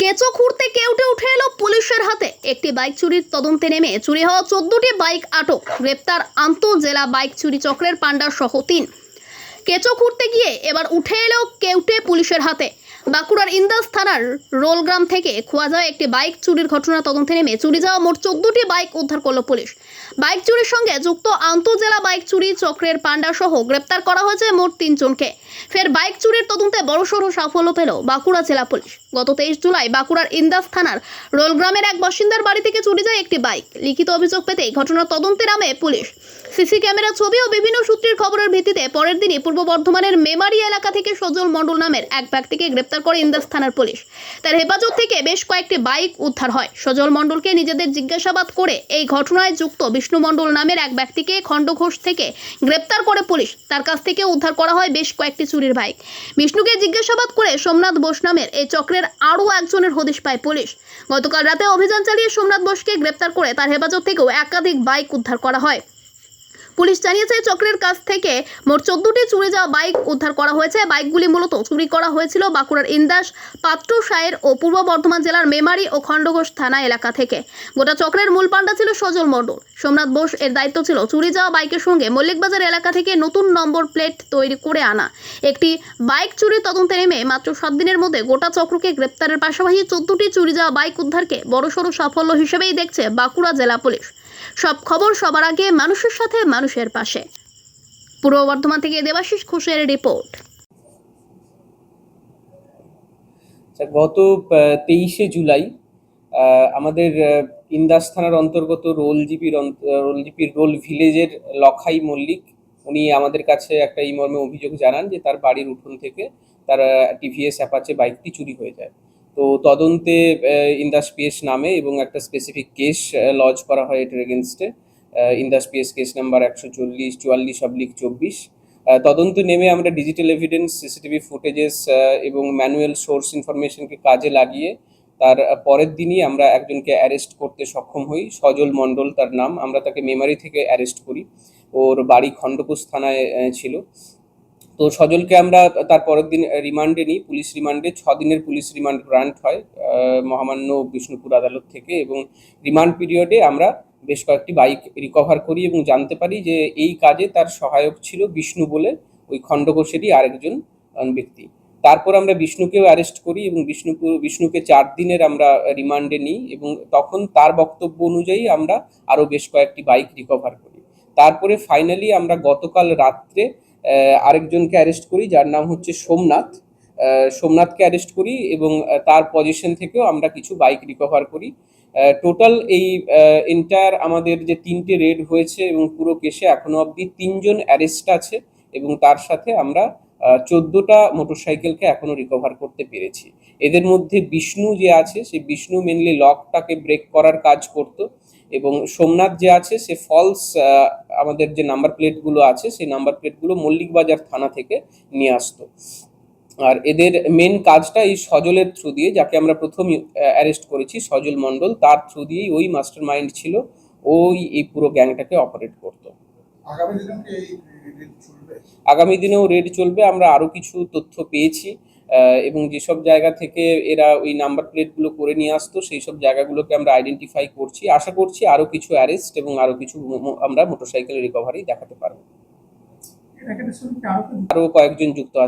কেঁচো খুঁড়তে কেউটে উঠে এলো পুলিশের হাতে। একটি বাইক চুরির তদন্তে নেমে চুরি হওয়া চোদ্দটি বাইক আটক। গ্রেপ্তার আন্তঃজেলা বাইক চুরি চক্রের পাণ্ডার সহ তিন। কেঁচো খুঁড়তে গিয়ে এবার উঠে এলো কেউটে পুলিশের হাতে। বাঁকুড়ার ইন্দাস থানার রোলগ্রাম থেকে খোয়া যাওয়া একটি বাইক চুরির ঘটনা তদন্তে নেমে চুরি যাওয়া মোট চোদ্দটি বাইক উদ্ধার করল পুলিশ। বাইক চুরির সঙ্গে যুক্ত আন্তঃজেলা বাইক চুরি চক্রের পান্ডা সহ গ্রেপ্তার করা হয়েছে মোট তিনজনকে। ফের বাইক চুরির তদন্তে বড়সড় সাফল্য পেল বাঁকুড়া জেলা পুলিশ। গত তেইশ জুলাই বাঁকুড়ার ইন্দাস থানার রোলগ্রামের এক বাসিন্দার বাড়ি থেকে চুরি যায় একটি বাইক। লিখিত অভিযোগ পেতেই ঘটনার তদন্তে নামে পুলিশ। সিসি ক্যামেরা ছবি ও বিভিন্ন সূত্রের খবরের ভিত্তিতে পরের দিনই পূর্ব বর্ধমানের মেমারি এলাকা থেকে সজল মণ্ডল নামের এক ব্যক্তিকে গ্রেপ্তার করে ইন্দাস থানার পুলিশ। তার হেফাজত থেকে বেশ কয়েকটি বাইক উদ্ধার হয়। সজল মণ্ডলকে নিজেদের জিজ্ঞাসাবাদ করে এই ঘটনায় যুক্ত বিষ্ণু মণ্ডল নামের এক ব্যক্তিকে খণ্ডঘোষ থেকে গ্রেপ্তার করে পুলিশ তার কাছ থেকে উদ্ধার করা হয় বেশ কয়েকটি চুরির বাইক। বিষ্ণুকে জিজ্ঞাসাবাদ করে সোমনাথ বোস নামের এই চক্রের আরও একজনের হদিশ পায় পুলিশ। গতকাল রাতে অভিযান চালিয়ে সোমনাথ বোসকে গ্রেপ্তার করে তার হেফাজত থেকেও একাধিক বাইক উদ্ধার করা হয়। পুলিশ জানিয়েছে চক্রের কাছ থেকে মোট চোদ্দটি চুরি যাওয়া বাইক উদ্ধার করা হয়েছে। বাইকগুলি মূলত চুরি করা হয়েছিল বাঁকুড়ার ইন্দাস, পাত্র সায়ের ও পূর্ব বর্ধমান জেলার মেমারি ও খণ্ডঘোষ থানা এলাকা থেকে। গোটা চক্রের মূল পাণ্ডা ছিল সজল মণ্ডল। সোমনাথ বোস এর দায়িত্ব ছিল চুরি যাওয়া বাইকের সঙ্গে মল্লিকবাজার এলাকা থেকে নতুন নম্বর প্লেট তৈরি করে আনা। একটি বাইক চুরির তদন্তে নেমে মাত্র সাত দিনের মধ্যে গোটা চক্রকে গ্রেপ্তারের পাশাপাশি চোদ্দটি চুরি যাওয়া বাইক উদ্ধারকে বড়সড় সাফল্য হিসেবেই দেখছে বাঁকুড়া জেলা পুলিশ। সব খবর সবার আগে মানুষের সাথে মানুষের পাশে। পূর্ব বর্ধমান থেকে দেবাশিস ঘোষের রিপোর্ট। আচ্ছা, গত তেইশে জুলাই আমাদের ইন্দাস থানার অন্তর্গত রোলজিপির রোলজিপির রোল ভিলেজের লখাই মল্লিক উনি আমাদের কাছে একটা এই মর্মে অভিযোগ জানান যে তার বাড়ির উঠোন থেকে তার টিভিএস অ্যাপাচে বাইকটি চুরি হয়ে যায়। তো তদন্তে ইন্দাস পিএস নামে এবং একটা স্পেসিফিক কেস লজ করা হয় এটার এগেনস্টে ইন্দাস পিএস কেস নাম্বার একশো চল্লিশ, চুয়াল্লিশ অব্লিক চব্বিশ। তদন্তে নেমে আমরা ডিজিটাল এভিডেন্স সিসিটিভি ফুটেজেস এবং ম্যানুয়াল সোর্স ইনফরমেশনকে কাজে লাগিয়ে তার পরের দিনই আমরা একজনকে অ্যারেস্ট করতে সক্ষম হই। সজল মণ্ডল তার নাম। আমরা তাকে মেমারি থেকে অ্যারেস্ট করি। ওর বাড়ি খণ্ডকোষ থানায় ছিল। তো সজলকে আমরা তার পরের দিন রিমান্ডে নিই, পুলিশ রিমান্ডে। ছ দিনের পুলিশ রিমান্ড গ্রান্ট হয় মহামান্য বিষ্ণুপুর আদালত থেকে এবং রিমান্ড পিরিয়ডে আমরা বেশ কয়েকটি বাইক রিকভার করি এবং জানতে পারি যে এই কাজে তার সহায়ক ছিল বিষ্ণু বলে ওই খণ্ডঘোষেরই আরেকজন ব্যক্তি। তারপর আমরা বিষ্ণুকেও অ্যারেস্ট করি এবং বিষ্ণুপুর, বিষ্ণুকে চার দিনের আমরা রিমান্ডে নিই এবং তখন তার বক্তব্য অনুযায়ী আমরা আরও বেশ কয়েকটি বাইক রিকভার করি। তারপরে ফাইনালি আমরা গতকাল রাত্রে আরেকজনকে অ্যারেস্ট করি, যার নাম হচ্ছে সোমনাথ। সোমনাথকে অ্যারেস্ট করি এবং তার পজিশন থেকেও আমরা কিছু বাইক রিকভার করি। টোটাল এই এন্টায়ার আমাদের যে তিনটে রেড হয়েছে এবং পুরো কেসে এখনও অবধি তিনজন অ্যারেস্ট আছে এবং তার সাথে আমরা চোদ্দোটা মোটরসাইকেলকে এখনও রিকভার করতে পেরেছি। এদের মধ্যে বিষ্ণু যে আছে, সেই বিষ্ণু মেনলি লকটাকে ব্রেক করার কাজ করতো। এবং সোমনাথ যে আছে সে ফলস আমাদের যে নাম্বার প্লেটগুলো আছে সেই নাম্বার প্লেটগুলো মল্লিক বাজার থানা থেকে নিয়ে আসতো। আর এদের মেন কাজটা এই সজলের থ্রু দিয়ে যাকে আমরা প্রথম অ্যারেস্ট করেছি সজল মণ্ডল তার থ্রু দিয়েই ওই মাস্টার মাইন্ড ছিল ওই এই পুরো গ্যাংটাকে অপারেট করতো। আগামী দিনেও রেড চলবে? আমরা আরও কিছু তথ্য পেয়েছি। এবং যেসব জায়গা থেকে এরা ওই নাম্বার প্লেটগুলো করে নিয়ে আসতো সেই সব জায়গাগুলোকে আমরা আইডেন্টিফাই করছি। আশা করছি আরও কিছু অ্যারেস্ট এবং আরও কিছু আমরা মোটরসাইকেল রিকভারি দেখাতে পারব। এটাকে সঙ্গে কি আরও কেউ আরও কয়েকজন যুক্ত আছে।